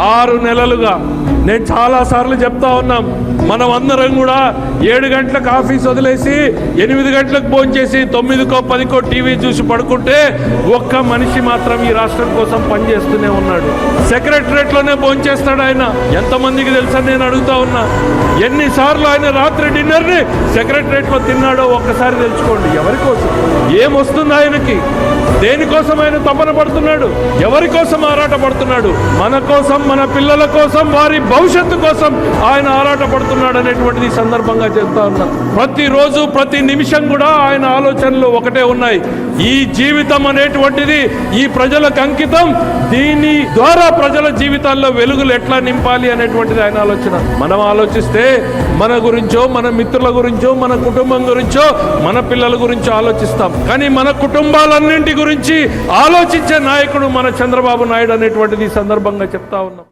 ఆరు నెలలుగా నేను చాలా సార్లు చెప్తా ఉన్నాం. మనం అందరం కూడా ఏడు గంటలకు ఆఫీస్ వదిలేసి ఎనిమిది గంటలకు ఫోన్ చేసి తొమ్మిదికో పదికో టీవీ చూసి పడుకుంటే ఒక్క మనిషి మాత్రం ఈ రాష్ట్రం కోసం పనిచేస్తూనే ఉన్నాడు. సెక్రటరేట్లోనే లోనే చేస్తాడు ఆయన. ఎంతమందికి తెలుసా నేను అడుగుతా ఉన్నా. ఎన్నిసార్లు ఆయన రాత్రి డిన్నర్ని సెక్రటరేట్లో తిన్నాడో ఒక్కసారి తెలుసుకోండి. ఎవరి కోసం ఏమొస్తుంది ఆయనకి? దేనికోసం ఆయన తపన పడుతున్నాడు? ఎవరి కోసం ఆరాట పడుతున్నాడు? మన కోసం మన పిల్లల కోసం వారి భవిష్యత్తు కోసం ఆయన ఆరాట పడుతున్నాడు అనేటువంటిది ఈ సందర్భంగా చెప్తా ఉన్నా. ప్రతిరోజు ప్రతి నిమిషం కూడా ఆయన ఆలోచనలు ఒకటే ఉన్నాయి. ఈ జీవితం అనేటువంటిది ఈ ప్రజలకు అంకితం దీని ద్వారా ప్రజల జీవితాల్లో వెలుగులు ఎట్లా నింపాలి అనేటువంటిది ఆయన ఆలోచన. మనం ఆలోచిస్తే మన గురించో మన మిత్రుల గురించో మన కుటుంబం గురించో మన పిల్లల గురించో ఆలోచిస్తాం. కానీ మన కుటుంబాలన్నింటి గురించి ఆలోచించే నాయకుడు మన చంద్రబాబు నాయుడు అనేటువంటిది ఈ సందర్భంగా చెప్తా ఉన్నాం.